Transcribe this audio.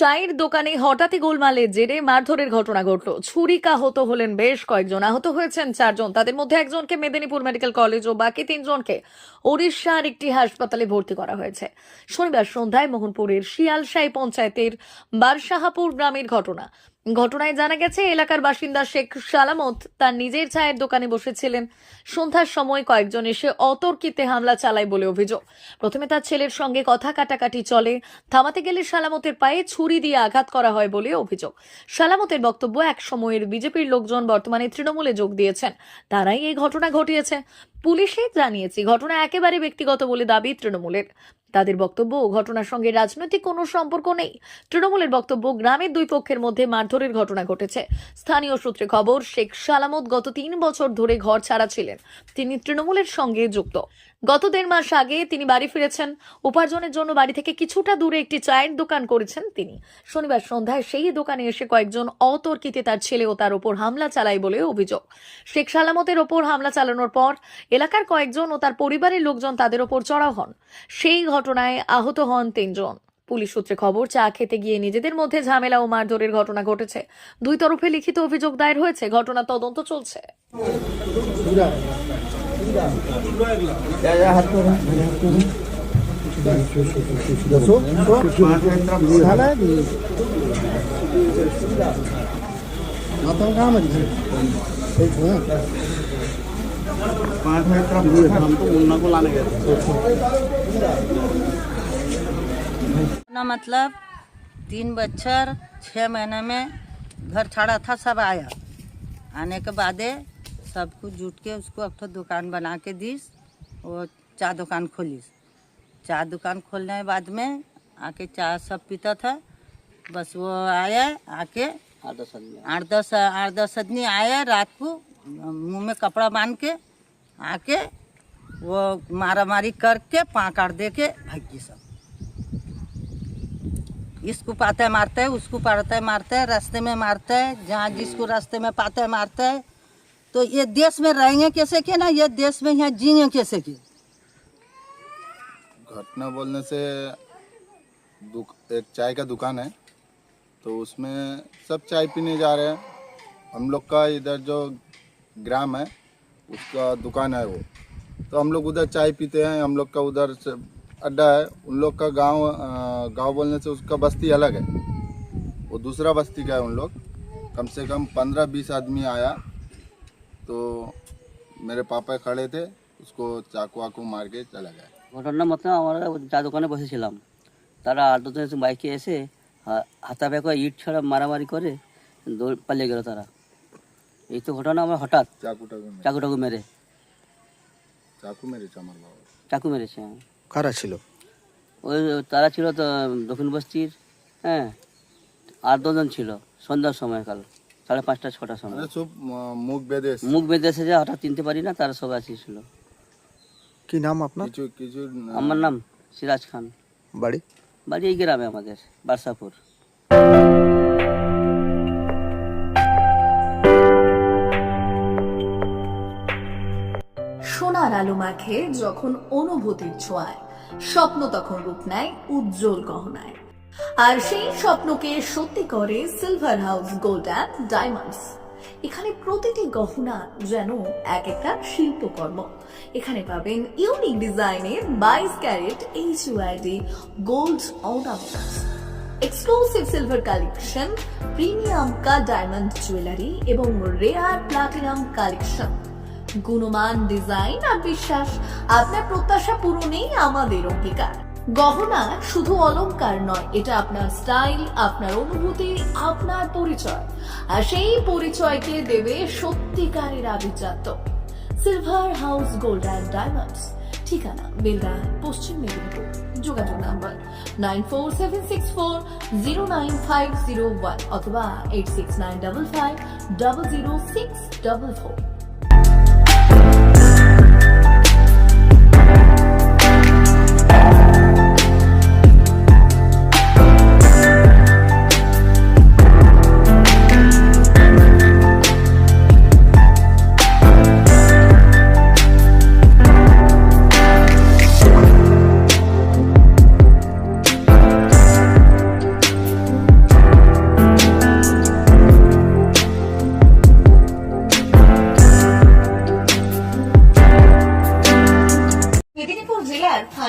চায়ের দোকানে হঠাৎই গোলমালের জেরে মারধরের ঘটনা ঘটল। ছুরিকাহত হলেন বেশ কয়েকজন, আহত হয়েছেন চারজন। তাদের মধ্যে একজনকে মেদিনীপুর মেডিকেল কলেজ ও বাকি তিনজনকে ওড়িশার একটি হাসপাতালে ভর্তি করা হয়েছে। শনিবার সন্ধ্যায় মোহনপুরের শিয়ালসাই পঞ্চায়েতের বারসাহাপুর গ্রামের ঘটনা। ঘটনায় জানা গেছে, এলাকার বাসিন্দা শেখ সালামত তার নিজের চায়ের দোকানে বসেছিলেন। সন্ধ্যার সময় কয়েকজন এসে অতর্কিতে হামলা চালায় বলে অভিযোগ। প্রথমে তার ছেলের সঙ্গে কথা কাটাকাটি চলে। থামাতে গেলে সালামতের পায়ে ছুরি দিয়ে আঘাত করা হয় বলে অভিযোগ। সালামতের বক্তব্য, এক সময়ের বিজেপির লোকজন বর্তমানে তৃণমূলে যোগ দিয়েছেন। তারাই এই ঘটনা ঘটিয়েছে। পুলিশে জানিয়েছে, ঘটনা একেবারে ব্যক্তিগত বলে দাবি তৃণমূলের। তাদের বক্তব্য, ঘটনার সঙ্গে রাজনৈতিক কোনো সম্পর্ক নেই। তৃণমূলের বক্তব্য, গ্রামের দুই পক্ষের মধ্যে মারধরের ঘটনা ঘটেছে। স্থানীয় সূত্রে খবর, শেখ সালামত গত তিন বছর ধরে ঘর ছাড়া ছিলেন। তিনি তৃণমূলের সঙ্গে যুক্ত। গত দেড় মাস আগে তিনি বাড়ি ফিরেছেন। উপার্জনের জন্য বাড়ি থেকে কিছুটা দূরে একটি চায়ের দোকান করেছেন তিনি। শনিবার সন্ধ্যায় সেই দোকানে এসে কয়েকজন অতর্কিতে তার ছেলে ও তার ওপর হামলা চালায় বলে অভিযোগ। শেখ সালামতের ওপর হামলা চালানোর পর এলাকার কয়েকজন ও তার পরিবারের লোকজন তাদের ওপর চড়াও হন। সেই ঘটনায় আহত হন তিনজন। পুলিশ সূত্রে খবর, চা খেতে গিয়ে নিজেদের মধ্যে ঝামেলা ও মারধরের ঘটনা ঘটেছে। দুই তরফে লিখিত অভিযোগ দায়ের হয়েছে। ঘটনা তদন্ত চলছে। दसो झाला है पाँच मिनट का हमको मुन्ना को लाने गए थे। ना मतलब तीन बच्चर छः महीने में घर छाड़ा था सब आया। आने के बाद सब कुछ जुट के उसको अब तो दुकान बना के दीस वो चाय दुकान खोलीस। चाय दुकान खोलने के बाद में आके चाय सब पीता था बस वो आया आके आठ दस आठ दस आदमी आया रात को मुँह में कपड़ा बाँध के आके वो मारा मारी करके पाँकाड़ दे के भागी सब। इसको पाते मारते है उसको पाते मारते है रास्ते में मारते है जहाँ जिसको रास्ते में पाते मारते हैं तो ये देश में रहेंगे कैसे के ना? ये देश में यहाँ जिएँगे कैसे के? घटना बोलने से दुक, एक चाय का दुकान है तो उसमें सब चाय पीने जा रहे हैं। हम लोग का इधर जो ग्राम है उसका दुकान है वो। तो हम लोग उधर चाय पीते हैं हम लोग का उधर अड्डा है। उन लोग का गाँव गाँव बोलने से उसका बस्ती अलग है। वो दूसरा बस्ती का है उन लोग। कम से कम पंद्रह बीस आदमी आया। तो मेरे पापा खड़े थे उसको चाकू वाकू मार के चला गया ঘটনা মতো আমরা চা দোকানে বসেছিলাম তারা আট দশজন এসে বাইকে এসে হা- হাতাবে করে ইট ছাড়া মারামারি করে দৌড় পালিয়ে গেল তারা এই তো ঘটনা আমরা হঠাৎ चाकू टाकू मेरे চাকু টাকু মেরে चाकू मेरे चमर बाबा চাকু মেরেছে হ্যাঁ। কারা ছিল ওই তারা ছিল তো দক্ষিণ বস্তির হ্যাঁ আট দশজন ছিল সন্ধ্যার সময়কাল সাড়ে পাঁচটা ছটার সময়। মানে সব মুখ বেঁধে এসছে। মুখ বেঁধে এসে যে হঠাৎ চিনতে পারি না তারা সব আসিয়েছিল কি নাম আপনার? কিছু কিছু আমার নাম সিরাজ খান। বাড়ি? বাড়ি এই গ্রামে আমাদের বারসাপুর। সোনার আলো মাখে যখন অনুভূতির ছোঁয়ায় স্বপ্ন তখন রূপ নেয় উজ্জ্বল গহনায়। আর সেই স্বপ্নকে সত্যি করে Silver House Gold and Diamonds এখানে প্রতিটি গহনা যেন এক একটা শিল্পকর্ম। এখানে পাবেন ইউনিক ডিজাইনের বাইশ carat H UID gold ornaments exclusive silver collection premium cut diamond jewellery এবং রেয়ার প্লাটিনাম কালেকশন গুণমান ডিজাইন আর বিশ্বাস, আপনার প্রত্যাশা পূরণেই আমাদের অঙ্গীকার। গহনা শুধু অলংকার নয়, এটা আপনার স্টাইল, আপনার অনুভূতি, আপনার পরিচয়। আর সেই পরিচয়কে দেবে সত্যিকারের আভিজাত্য। Silver House Gold and Diamonds ঠিকানা, বেলদা, পশ্চিম মেদিনীপুর। যোগাযোগ number nine four seven six four zero nine five zero one অথবা eight six nine double five double zero six double four